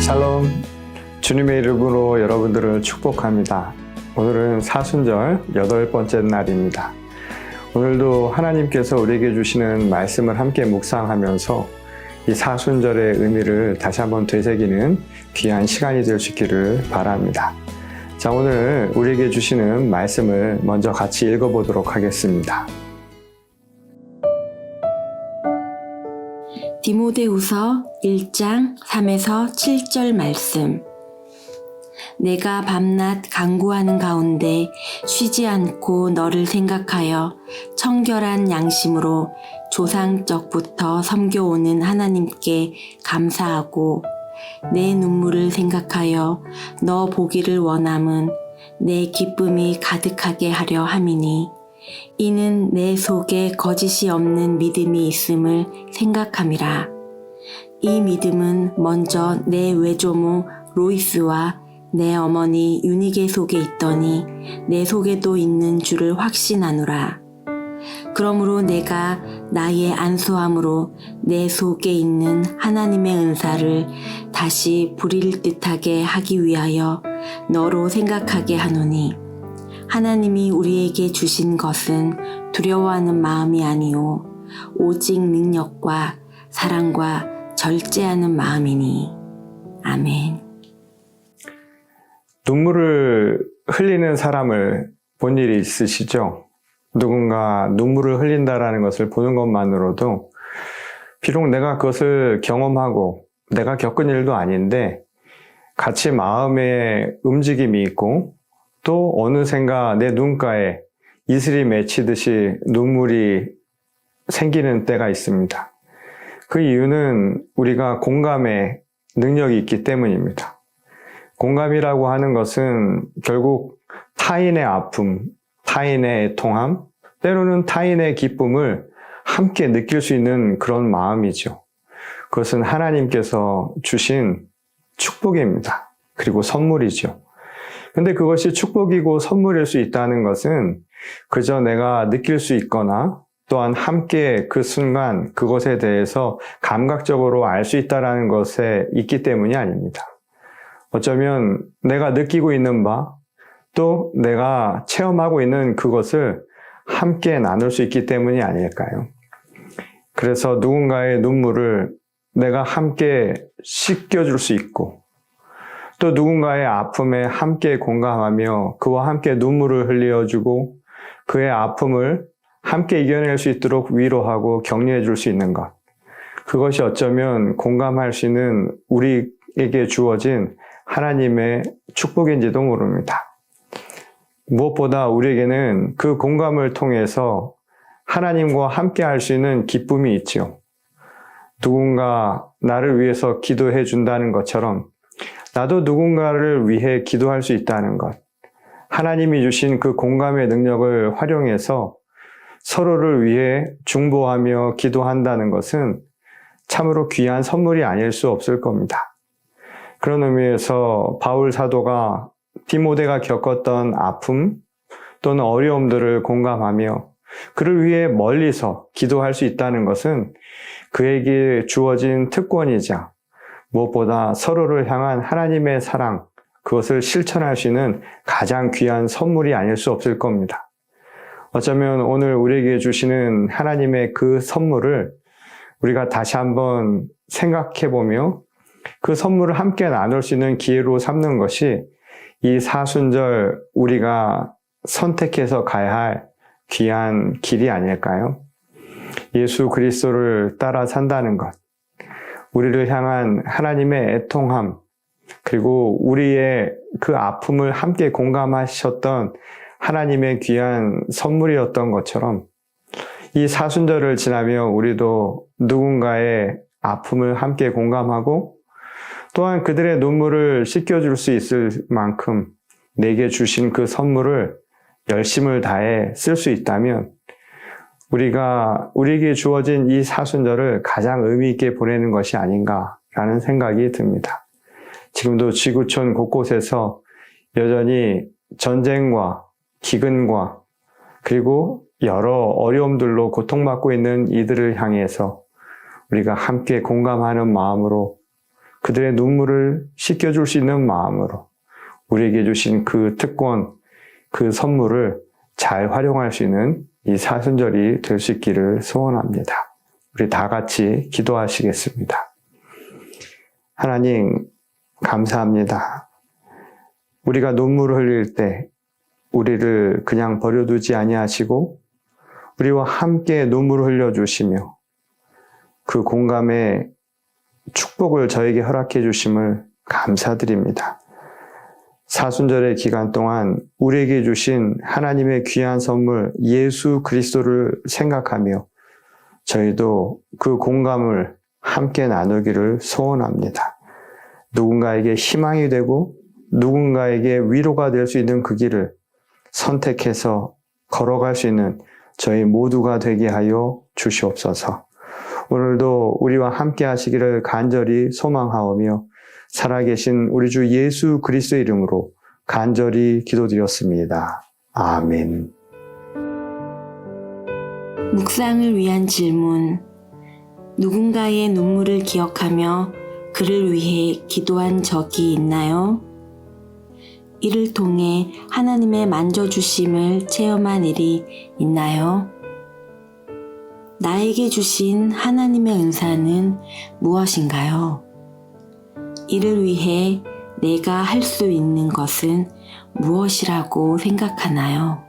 샬롬 주님의 이름으로 여러분들을 축복합니다. 오늘은 사순절 여덟 번째 날입니다. 오늘도 하나님께서 우리에게 주시는 말씀을 함께 묵상하면서 이 사순절의 의미를 다시 한번 되새기는 귀한 시간이 될 수 있기를 바랍니다. 자, 오늘 우리에게 주시는 말씀을 먼저 같이 읽어보도록 하겠습니다. 디모데후서 1장 3에서 7절 말씀. 내가 밤낮 강구하는 가운데 쉬지 않고 너를 생각하여 청결한 양심으로 조상적부터 섬겨오는 하나님께 감사하고 내 눈물을 생각하여 너 보기를 원함은 내 기쁨이 가득하게 하려 함이니 이는 내 속에 거짓이 없는 믿음이 있음을 생각함이라. 이 믿음은 먼저 내 외조모 로이스와 내 어머니 유니게 속에 있더니 내 속에도 있는 줄을 확신하노라. 그러므로 내가 나의 안수함으로 내 속에 있는 하나님의 은사를 다시 부릴 듯하게 하기 위하여 너로 생각하게 하노니 하나님이 우리에게 주신 것은 두려워하는 마음이 아니요 오직 능력과 사랑과 절제하는 마음이니 아멘. 눈물을 흘리는 사람을 본 일이 있으시죠? 누군가 눈물을 흘린다라는 것을 보는 것만으로도 비록 내가 그것을 경험하고 내가 겪은 일도 아닌데 같이 마음에 움직임이 있고 또 어느샌가 내 눈가에 이슬이 맺히듯이 눈물이 생기는 때가 있습니다. 그 이유는 우리가 공감의 능력이 있기 때문입니다. 공감이라고 하는 것은 결국 타인의 아픔, 타인의 애통함, 때로는 타인의 기쁨을 함께 느낄 수 있는 그런 마음이죠. 그것은 하나님께서 주신 축복입니다. 그리고 선물이죠. 근데 그것이 축복이고 선물일 수 있다는 것은 그저 내가 느낄 수 있거나 또한 함께 그 순간 그것에 대해서 감각적으로 알 수 있다는 것에 있기 때문이 아닙니다. 어쩌면 내가 느끼고 있는 바, 또 내가 체험하고 있는 그것을 함께 나눌 수 있기 때문이 아닐까요? 그래서 누군가의 눈물을 내가 함께 씻겨줄 수 있고, 또 누군가의 아픔에 함께 공감하며 그와 함께 눈물을 흘려주고 그의 아픔을 함께 이겨낼 수 있도록 위로하고 격려해 줄 수 있는 것. 그것이 어쩌면 공감할 수 있는 우리에게 주어진 하나님의 축복인지도 모릅니다. 무엇보다 우리에게는 그 공감을 통해서 하나님과 함께 할 수 있는 기쁨이 있지요. 누군가 나를 위해서 기도해 준다는 것처럼 나도 누군가를 위해 기도할 수 있다는 것. 하나님이 주신 그 공감의 능력을 활용해서 서로를 위해 중보하며 기도한다는 것은 참으로 귀한 선물이 아닐 수 없을 겁니다. 그런 의미에서 바울 사도가 디모데가 겪었던 아픔 또는 어려움들을 공감하며 그를 위해 멀리서 기도할 수 있다는 것은 그에게 주어진 특권이자 무엇보다 서로를 향한 하나님의 사랑, 그것을 실천할 수 있는 가장 귀한 선물이 아닐 수 없을 겁니다. 어쩌면 오늘 우리에게 주시는 하나님의 그 선물을 우리가 다시 한번 생각해 보며 그 선물을 함께 나눌 수 있는 기회로 삼는 것이 이 사순절 우리가 선택해서 가야 할 귀한 길이 아닐까요? 예수 그리스도를 따라 산다는 것. 우리를 향한 하나님의 애통함, 그리고 우리의 그 아픔을 함께 공감하셨던 하나님의 귀한 선물이었던 것처럼 이 사순절을 지나며 우리도 누군가의 아픔을 함께 공감하고 또한 그들의 눈물을 씻겨줄 수 있을 만큼 내게 주신 그 선물을 열심을 다해 쓸 수 있다면 우리가 우리에게 주어진 이 사순절을 가장 의미 있게 보내는 것이 아닌가라는 생각이 듭니다. 지금도 지구촌 곳곳에서 여전히 전쟁과 기근과 그리고 여러 어려움들로 고통받고 있는 이들을 향해서 우리가 함께 공감하는 마음으로 그들의 눈물을 씻겨줄 수 있는 마음으로 우리에게 주신 그 특권, 그 선물을 잘 활용할 수 있는 이 사순절이 될 수 있기를 소원합니다. 우리 다 같이 기도하시겠습니다. 하나님, 감사합니다. 우리가 눈물을 흘릴 때 우리를 그냥 버려두지 아니하시고 우리와 함께 눈물을 흘려주시며 그 공감에 축복을 저에게 허락해 주심을 감사드립니다. 사순절의 기간 동안 우리에게 주신 하나님의 귀한 선물 예수 그리스도를 생각하며 저희도 그 공감을 함께 나누기를 소원합니다. 누군가에게 희망이 되고 누군가에게 위로가 될 수 있는 그 길을 선택해서 걸어갈 수 있는 저희 모두가 되게 하여 주시옵소서. 오늘도 우리와 함께 하시기를 간절히 소망하오며 살아계신 우리 주 예수 그리스도 이름으로 간절히 기도드렸습니다. 아멘. 묵상을 위한 질문. 누군가의 눈물을 기억하며 그를 위해 기도한 적이 있나요? 이를 통해 하나님의 만져주심을 체험한 일이 있나요? 나에게 주신 하나님의 은사는 무엇인가요? 이를 위해 내가 할 수 있는 것은 무엇이라고 생각하나요?